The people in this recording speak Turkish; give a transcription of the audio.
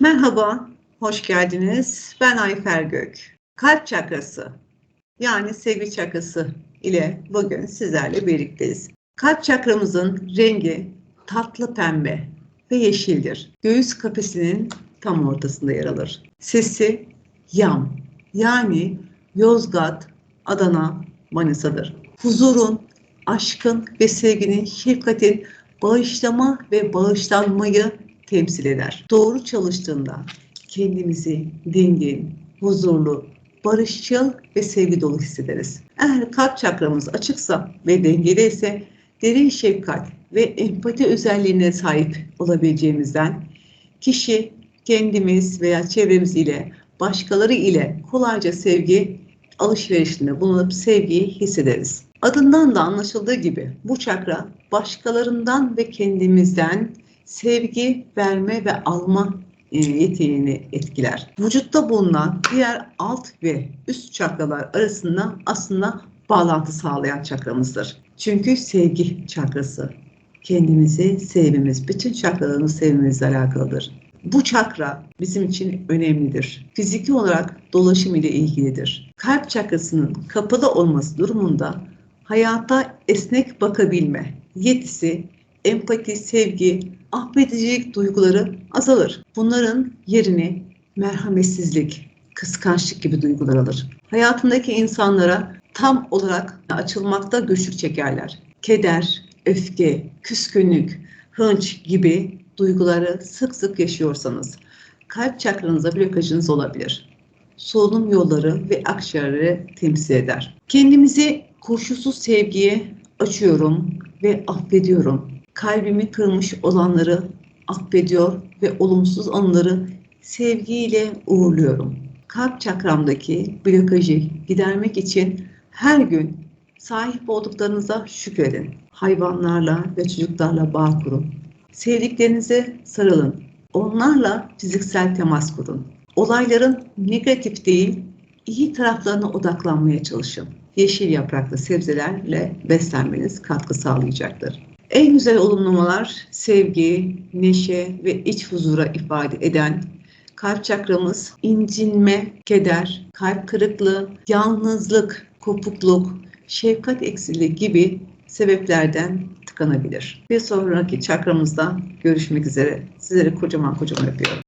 Merhaba, hoş geldiniz. Ben Ayfer Gök. Kalp çakrası, yani sevgi çakrası ile bugün sizlerle birlikteyiz. Kalp çakramızın rengi tatlı pembe ve yeşildir. Göğüs kafesinin tam ortasında yer alır. Sesi yam, yani Yozgat, Adana, Manisa'dır. Huzurun, aşkın ve sevginin, şefkatin bağışlama ve bağışlanmayı temsil eder. Doğru çalıştığında kendimizi dingin, huzurlu, barışçıl ve sevgi dolu hissederiz. Eğer kalp çakramız açıksa ve dengeli ise derin şefkat ve empati özelliğine sahip olabileceğimizden kişi kendimiz veya çevremiz ile başkaları ile kolayca sevgi alışverişinde bulunup sevgiyi hissederiz. Adından da anlaşıldığı gibi bu çakra başkalarından ve kendimizden sevgi verme ve alma e, yeteneğini etkiler. Vücutta bulunan diğer alt ve üst çakralar arasında aslında bağlantı sağlayan çakramızdır. Çünkü sevgi çakrası. Kendimizi sevmemiz, bütün çakralarımızı sevmemizle alakalıdır. Bu çakra bizim için önemlidir. Fiziki olarak dolaşım ile ilgilidir. Kalp çakrasının kapalı olması durumunda hayata esnek bakabilme yetisi, empati, sevgi, affedicilik duyguları azalır. Bunların yerini merhametsizlik, kıskançlık gibi duygular alır. Hayatındaki insanlara tam olarak açılmakta güçlük çekerler. Keder, öfke, küskünlük, hınç gibi duyguları sık sık yaşıyorsanız kalp çakranıza blokajınız olabilir. Solunum yolları ve akciğerleri temsil eder. Kendimizi koşulsuz sevgiye açıyorum ve affediyorum. Kalbimi kırmış olanları affediyor ve olumsuz anları sevgiyle uğurluyorum. Kalp çakramdaki blokajı gidermek için her gün sahip olduklarınıza şükredin. Hayvanlarla ve çocuklarla bağ kurun. Sevdiklerinize sarılın. Onlarla fiziksel temas kurun. Olayların negatif değil, iyi taraflarına odaklanmaya çalışın. Yeşil yapraklı sebzelerle beslenmeniz katkı sağlayacaktır. En güzel olumlamalar sevgi, neşe ve iç huzura ifade eden kalp çakramız incinme, keder, kalp kırıklığı, yalnızlık, kopukluk, şefkat eksiliği gibi sebeplerden tıkanabilir. Bir sonraki çakramızda görüşmek üzere. Sizleri kocaman kocaman öpüyorum.